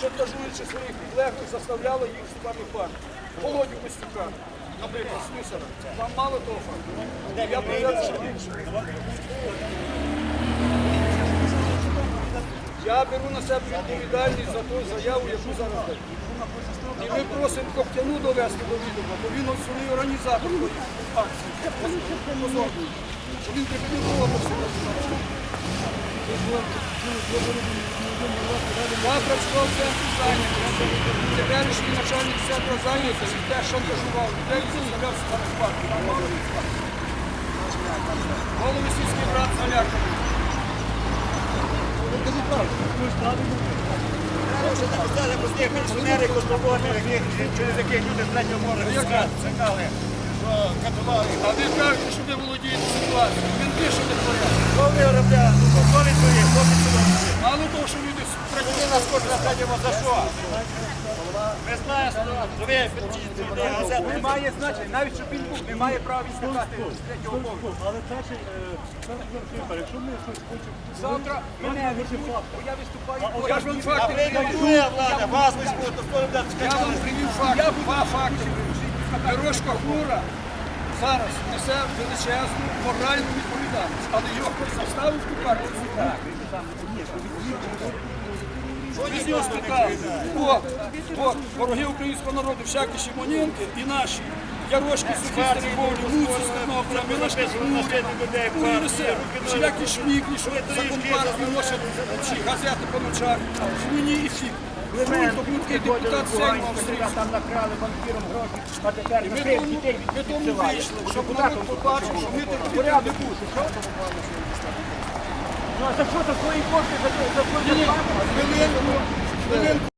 шантажуючи своїх підлеглих, заставляли їх вступати в партію. Володю Костюка, наприклад, слюсара. Вам мало того факту? Я приведу ще більше. Я беру на себе відповідальність за ту заяву, яку зараз даю. І ми просимо Коптяну довести до відома, бо він основний організатор акції. Що він припинив роботу. Завтра в школ центру зайнятості. Теперішній начальник центру зайнятості теж шантажував людей і заставляв спати. Голови сільський брат заляканий. Може написали прості пенсіонери, котловони, через яких люди з третього моря чекали, що катували. А ви кажете, що ви володієте ситуацією. Він пише не порядок. Що ви робите? За що? Газет. Немає значення, навіть щоб він був, немає права відступати з третього поверху. Але перший, е, якщо ми щось хочемо Завтра мене виступав, бо я виступаю. Я ж вам факти привів. влада, вас то Я вам привів факти. Два факти. Дорожка хмура зараз несе величезну моральну відповідальність, але його хтось заставив ту партію. Що з нього спитав? От, от, вороги українського народу, всякі Шимоненки і наші. Ярошки, сухі стерепові, муці, степного, Милашки, Жмуря, Куриси, всілякі шміклі, що за компартію носять ці газети по ночах, свині і фік. Шумко, будь-який депутат Сейму австрійський. Там накрали банкірам гроші, а тепер Ми накрив тому, дітей ми тому вийшли, щоб народ побачив, що ми терпіти не будемо. Ну а за що за свої кошти за, за свої зарплати?